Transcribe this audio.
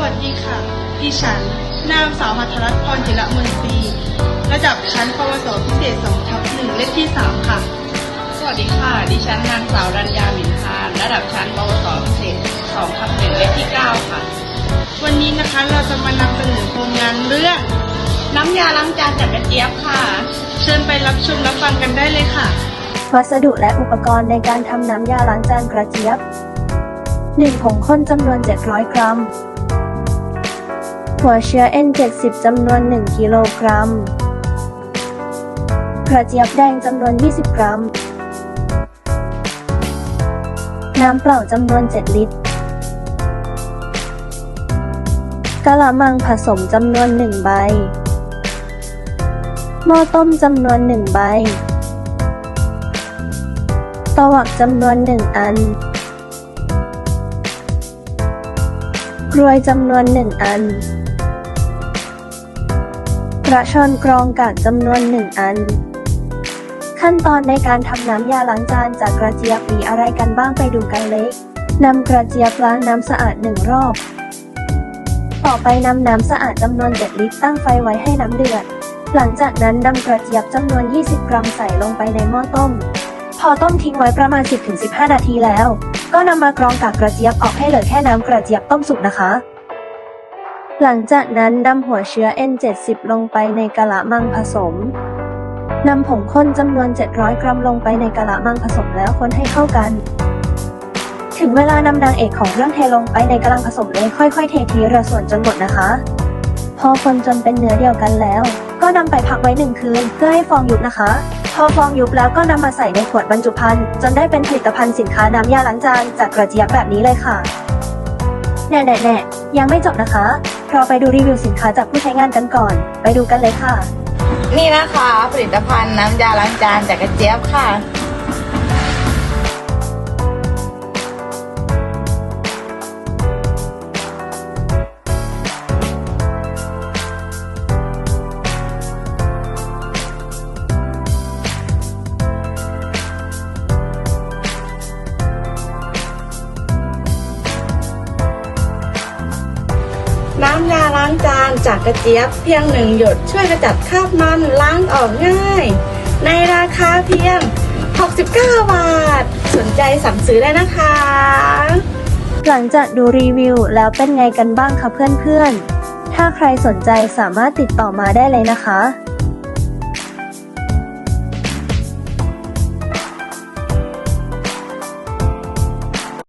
วัสดีค่ะ ดิฉัน นางสาวหัทรัตน์พรจิระเมืองศรีระดับชั้นปวสพิเศษ2ทับ1เลขที่ 3 ค่ะ สวัสดีค่ะ ดิฉันนางสาวรัญญาหมินพานระดับชั้นปวสพิเศษ2ทับ1เลขที่ 9 ค่ะ วันนี้นะคะเราจะมานำเสนอโครงงานเรื่อง น้ำยาล้างจานจากกระเจี๊ยบค่ะ เชิญไปรับชมรับฟังกันได้เลยค่ะ วัสดุและอุปกรณ์ในการทำน้ำยาล้างจานกระเจี๊ยบ 1. ผงข้นจำนวน 700 กรัม หัวเชื้อ N70 จำนวน 1 กิโลกรัม กระเจี๊ยบแดงจำนวน 20 กรัม น้ำเปล่าจำนวน 7 ลิตรกะละมังผสมจำนวน 1 ใบ หม้อต้มจำนวน 1 ใบ ตวักจำนวนหนึ่งอันกรวยจำนวนหนึ่งอัน ระชอนกรองกากจำนวนหนึ่งอัน ขั้นตอนในการทำน้ำยาล้างจานจากกระเจี๊ยบมีอะไรกันบ้างไปดูกันเลยนำกระเจี๊ยบล้างน้ำสะอาดหนึ่งรอบ ต่อไปนำน้ำสะอาดจำนวน 7 ลิตรตั้งไฟไว้ให้น้ำเดือด หลังจากนั้นนำกระเจี๊ยบจำนวน 20 กรัมใส่ลงไปในหม้อต้ม พอต้มทิ้งไว้ประมาณ 10-15 นาทีแล้ว ก็นำมากรองกากกระเจี๊ยบออกให้เหลือแค่น้ำกระเจี๊ยบต้มสุกนะคะ หลังจากนั้นนำหัวเชื้อ N70 ลงไปในกะละมังผสมนำผงข้นจำนวน 700 กรัมลงไปในกะละมังผสมแล้วคนให้เข้ากัน ถึงเวลานำนางเอกของเรื่องเทลงไปในกะลังผสมเลยค่อย ๆ เททีละส่วนจนหมดนะคะ พอคนจนเป็นเนื้อเดียวกันแล้ว ก็นำไปพักไว้หนึ่งคืนเพื่อให้ฟองยุบนะคะ พอฟองยุบแล้วก็นำมาใส่ในขวดบรรจุภัณฑ์จนได้เป็นผลิตภัณฑ์สินค้าน้ำยาล้างจานจากกระเจี๊ยบแบบนี้เลยค่ะแน่ๆแน่ๆยังไม่จบนะคะ เราไปดูรีวิวสินค้าจากผู้ใช้งานกันก่อน ไปดูกันเลยค่ะ นี่นะคะ ผลิตภัณฑ์น้ำยาล้างจานจากกระเจี๊ยบค่ะ น้ำยาล้างจานจากกระเจี๊ยบเพียงหนึ่งหยดช่วยกระจัดคราบมันล้างออกง่าย ในราคาเพียง 69 บาท สนใจสั่งซื้อได้นะคะ หลังจากดูรีวิวแล้วเป็นไงกันบ้างคะเพื่อนๆ ถ้าใครสนใจสามารถติดต่อมาได้เลยนะคะ